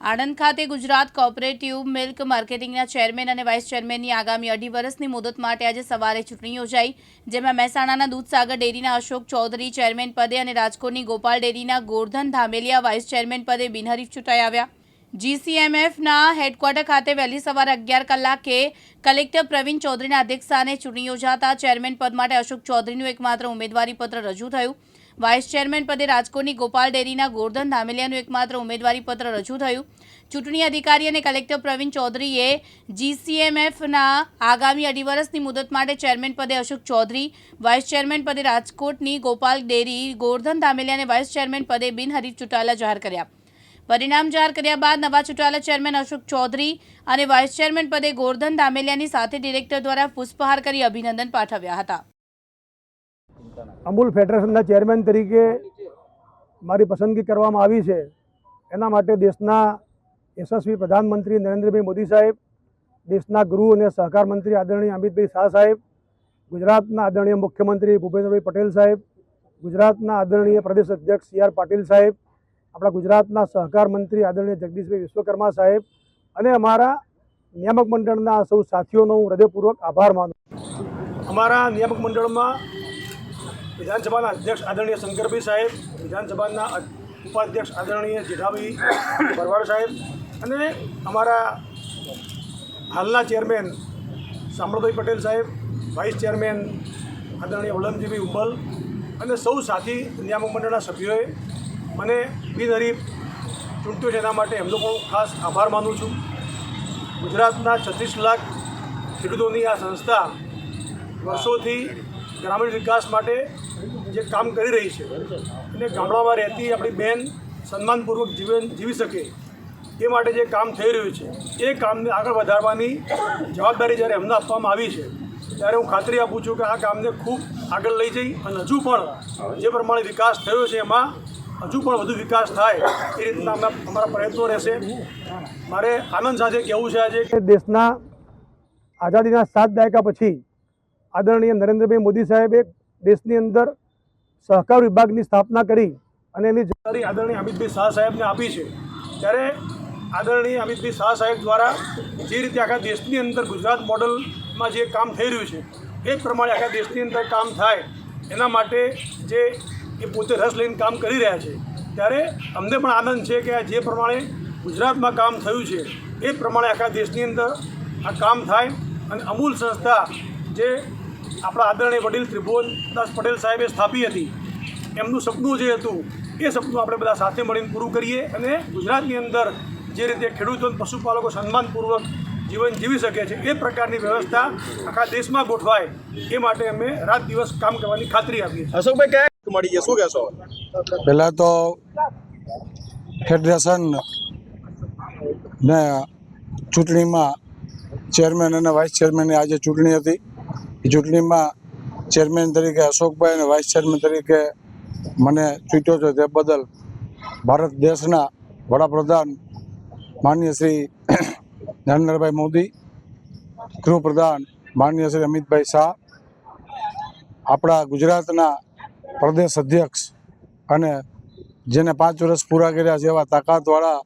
આણંદ ખાતે Gujarat cooperative milk માર્કેટિંગના chairman અને વાઇસ ચેરમેનની આગામી અઢી વર્ષની મુદત માટે આજે સવારે ચૂંટણી યોજાઈ, જેમાં મહેસાણાના દૂધસાગર ડેરીના અશોક ચૌધરી ચેરમેન પદે અને રાજકોટની ગોપાલ ડેરીના ગોરધન ધામેલિયા વાઇસ ચેરમેન પદે બિનહરીફ ચૂંટાઈ આવ્યા. જીસીએમએફના હેડક્વાર્ટર ખાતે વહેલી સવારે અગિયાર કલાકે કલેક્ટર પ્રવીણ ચૌધરીના અધ્યક્ષસ્થાને ચૂંટણી યોજાતા ચેરમેન પદ માટે અશોક ચૌધરીનું એકમાત્ર ઉમેદવારી પત્ર રજૂ થયું. વાઇસ ચેરમેન પદે રાજકોટની ગોપાલ ડેરીના ગોરધન ધામેલિયાનું એકમાત્ર ઉમેદવારી પત્ર રજૂ થયું. ચૂંટણી અધિકારી અને કલેક્ટર પ્રવીણ ચૌધરીએ જીસીએમએફના આગામી અઢી વર્ષની મુદત માટે ચેરમેન પદે અશોક ચૌધરી, વાઇસ ચેરમેન પદે રાજકોટની ગોપાલ ડેરી, ગોરધન ધામેલિયાને વાઇસ ચેરમેન પદે બિનહરીફ ચૂંટાયેલા જાહેર કર્યા. પરિણામ જાહેર કર્યા બાદ નવા ચૂંટાયેલા ચેરમેન અશોક ચૌધરી અને વાઇસ ચેરમેન પદે ગોરધન ધામેલિયાની સાથે ડિરેક્ટર દ્વારા પુષ્પહાર કરી અભિનંદન પાઠવ્યા હતા. અમૂલ ફેડરેશનના ચેરમેન તરીકે મારી પસંદગી કરવામાં આવી છે. એના માટે દેશના યશસ્વી પ્રધાનમંત્રી નરેન્દ્રભાઈ મોદી સાહેબ, દેશના ગૃહ અને સહકાર મંત્રી આદરણીય અમિતભાઈ શાહ સાહેબ, ગુજરાતના આદરણીય મુખ્યમંત્રી ભૂપેન્દ્રભાઈ પટેલ સાહેબ, ગુજરાતના આદરણીય પ્રદેશ અધ્યક્ષ સી આર પાટીલ સાહેબ, આપણા ગુજરાતના સહકાર મંત્રી આદરણીય જગદીશભાઈ વિશ્વકર્મા સાહેબ અને અમારા નિયામક મંડળના સૌ સાથીઓનો હું હૃદયપૂર્વક આભાર માનું અમારા નિયામક મંડળમાં વિધાનસભાના અધ્યક્ષ આદરણીય શંકરભાઈ સાહેબ, વિધાનસભાના ઉપાધ્યક્ષ આદરણીય જેઠાભાઈ ભરવાડ સાહેબ અને અમારા હાલના ચેરમેન શામળભાઈ પટેલ સાહેબ, વાઇસ ચેરમેન આદરણીય વલમજીભાઈ ઉંબલ અને સૌ સાથી નિયામક મંડળના સભ્યોએ મને બિનહરીફ ચૂંટ્યું છે એના માટે એમનો પણ ખાસ આભાર માનું છું. ગુજરાતના છત્રીસ લાખ ખેડૂતોની આ સંસ્થા વર્ષોથી ગ્રામીણ વિકાસ માટે જે કામ કરી રહી છે અને ગામડામાં રહેતી આપણી બહેન સન્માનપૂર્વક જીવન જીવી શકે એ માટે જે કામ થઈ રહ્યું છે, એ કામને આગળ વધારવાની જવાબદારી જ્યારે એમને આપવામાં આવી છે, ત્યારે હું ખાતરી આપું છું કે આ કામને ખૂબ આગળ લઈ જઈ અને હજુ પણ જે પ્રમાણે વિકાસ થયો છે એમાં હજુ પણ વધુ વિકાસ થાય એ રીતના અમે અમારા પ્રયત્નો રહેશે. મારે આનંદ સાથે કહેવું છે આજે કે દેશના આઝાદીના સાત દાયકા પછી આદરણીય નરેન્દ્રભાઈ મોદી સાહેબે દેશની અંદર સહકાર વિભાગની સ્થાપના કરી અને એની જવાબદારી આદરણીય અમિતભાઈ શાહ સાહેબને આપી છે. ત્યારે આદરણીય અમિતભાઈ શાહ સાહેબ દ્વારા જે રીતે આખા દેશની અંદર ગુજરાત મોડલમાં જે કામ થઈ રહ્યું છે, એ જ પ્રમાણે આખા દેશની અંદર કામ થાય, એના માટે જે એ પોતે રસ લઈને કામ કરી રહ્યા છે. ત્યારે અમને પણ આનંદ છે કે આ જે પ્રમાણે ગુજરાતમાં કામ થયું છે, એ પ્રમાણે આખા દેશની અંદર આ કામ થાય અને અમૂલ સંસ્થા જે આપણા આદરણીય વડીલ ત્રિભુવનદાસ પટેલ સાહેબે સ્થાપી હતી. એમનું સપનું જે હતું એ સપનું આપણે બધા સાથે મળીને પૂરું કરીએ અને ગુજરાતની અંદર જે રીતે ખેડૂતો પશુપાલકો સન્માનપૂર્વક જીવન જીવી શકે છે એ પ્રકારની વ્યવસ્થા આખા દેશમાં ગોઠવાય એ માટે અમે રાત દિવસ કામ કરવાની ખાતરી આપીએ છીએ. અશોકભાઈ કયા મળી છે શું કહેશો? પહેલાં તો ફેડરેશન ને ચૂંટણીમાં ચેરમેન અને વાઇસ ચેરમેનની આજે ચૂંટણી હતી. ચૂંટણીમાં ચેરમેન તરીકે અશોકભાઈ અને વાઇસ ચેરમેન તરીકે મને ચૂંટ્યો છે. તે બદલ ભારત દેશના વડાપ્રધાન માનનીય શ્રી નરેન્દ્રભાઈ મોદી, ગૃહપ્રધાન માનનીય શ્રી અમિતભાઈ શાહ, આપણા ગુજરાતના પ્રદેશ અધ્યક્ષ અને જેને પાંચ વર્ષ પૂરા કર્યા છે એવા તાકાતવાળા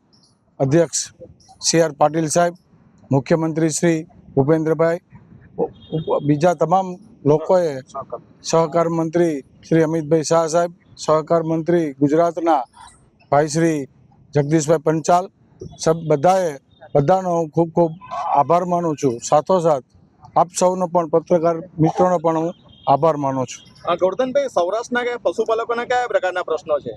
અધ્યક્ષ સી આર પાટીલ સાહેબ, મુખ્યમંત્રી શ્રી ભૂપેન્દ્રભાઈ બીજા તમામ લોકોએ સહકાર મંત્રી શ્રી અમિતભાઈ શાહ સાહેબ સહકાર મંત્રી ગુજરાતના ભાઈ શ્રી જગદીશભાઈ પંચાલ સબ બધાએ બધાનો હું ખૂબ ખૂબ આભાર માનું છું. સાથોસાથ આપ સૌનો પણ પત્રકાર મિત્રોનો પણ હું આભાર માનું છું. આ ગોરધનભાઈ સૌરાષ્ટ્રના કયા પશુપાલકોના કયા પ્રકારના પ્રશ્નો છે?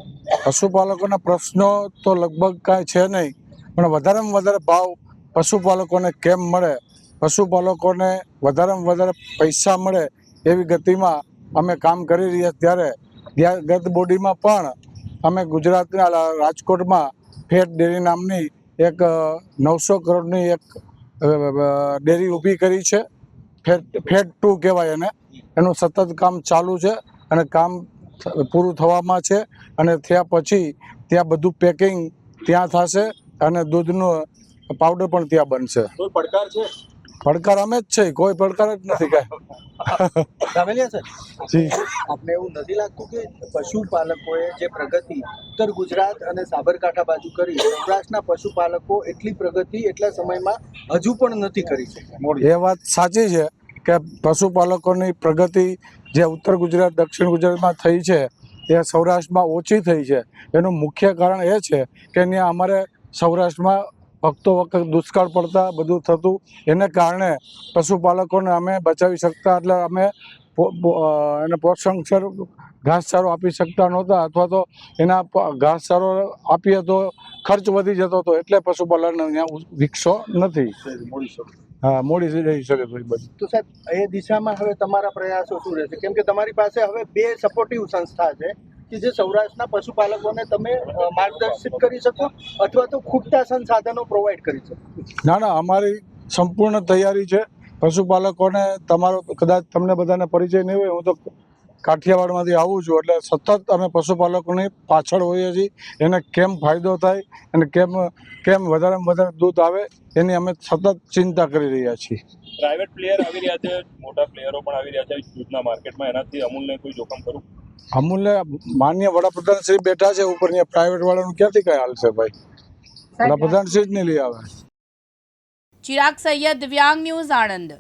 પશુપાલકોના પ્રશ્નો તો લગભગ કાંઈ છે નહીં પણ વધારેમાં વધારે ભાવ પશુપાલકોને કેમ મળે પશુપાલકોને વધારેમાં વધારે પૈસા મળે એવી ગતિમાં અમે કામ કરી રહ્યા ત્યારે ગત બોડીમાં પણ અમે ગુજરાતના રાજકોટમાં ફેટ ડેરી નામની એક નવસો કરોડની એક ડેરી ઊભી કરી છે. ફેટ ફેટ ટુ કહેવાય એને. એનું સતત કામ ચાલુ છે અને કામ પૂરું થવામાં છે. અને થયા પછી ત્યાં બધું પેકિંગ ત્યાં થશે અને દૂધનું પાવડર પણ ત્યાં બનશે. પડકાર અમે જ છે કોઈ પડકાર જ નથી કાંઈ. જી. આપણે એવું નથી લાગતું કે પશુપાલકોએ જે પ્રગતિ ઉત્તર ગુજરાત અને સાબરકાંઠા બાજુ કરી સૌરાષ્ટ્રના પશુપાલકો એટલી પ્રગતિ એટલા સમયમાં હજુ પણ નથી કરી શક્યા? એ વાત સાચી છે કે પશુપાલકોની પ્રગતિ જે ઉત્તર ગુજરાત દક્ષિણ ગુજરાતમાં થઈ છે એ સૌરાષ્ટ્રમાં ઓછી થઈ છે. એનું મુખ્ય કારણ એ છે કે ત્યાં અમારે સૌરાષ્ટ્રમાં વખતો વખત દુષ્કાળ પડતા બધું થતું. એને કારણે પશુપાલકોને અમે બચાવી શકતા એટલે અમે એને પોષણસર ઘાસચારો આપી શકતા નહોતા અથવા તો એના ઘાસચારો આપીએ તો ખર્ચ વધી જતો હતો એટલે પશુપાલન વિકસો નથી. હા, મોડી રહી શકે તો બધું. તો સાહેબ, એ દિશામાં હવે તમારા પ્રયાસો શું રહેશે? કેમ કે તમારી પાસે હવે બે સપોર્ટિવ સંસ્થા છે. કે જે સૌરાષ્ટ્રના પશુપાલકોને તમે માર્ગદર્શિત કરી શકો અથવા તો ખૂટતા સંસાધનો પ્રોવાઈડ કરી શકો. ના ના અમારી સંપૂર્ણ તૈયારી છે. પશુપાલકોને તમારો કદાચ તમને બધાને પરિચય નહીં હોય હું તો કાઠિયાવાડમાંથી આવું છું એટલે સતત અમે પશુપાલકોની પાછળ હોઈએ છીએ. એને કેમ ફાયદો થાય અને કેમ કેમ વધારેમાં વધારે દૂધ આવે એની અમે સતત ચિંતા કરી રહ્યા છીએ. પ્રાઇવેટ પ્લેયર આવી રહ્યા છે મોટા પ્લેયરો પણ આવી રહ્યા છે દૂધના માર્કેટમાં એનાથી અમૂલને કોઈ જોખમ ખરું? અમૂલ્ય માન્ય વડાપ્રધાન શ્રી બેઠા છે ઉપર અહીંયા પ્રાઇવેટ વાળાનું ક્યાંથી કઈ હાલશે ભાઈ? વડાપ્રધાન શ્રી જ નહીં લઈ આવે. ચિરાગ સૈયદ દિવ્યાંગ ન્યૂઝ આણંદ.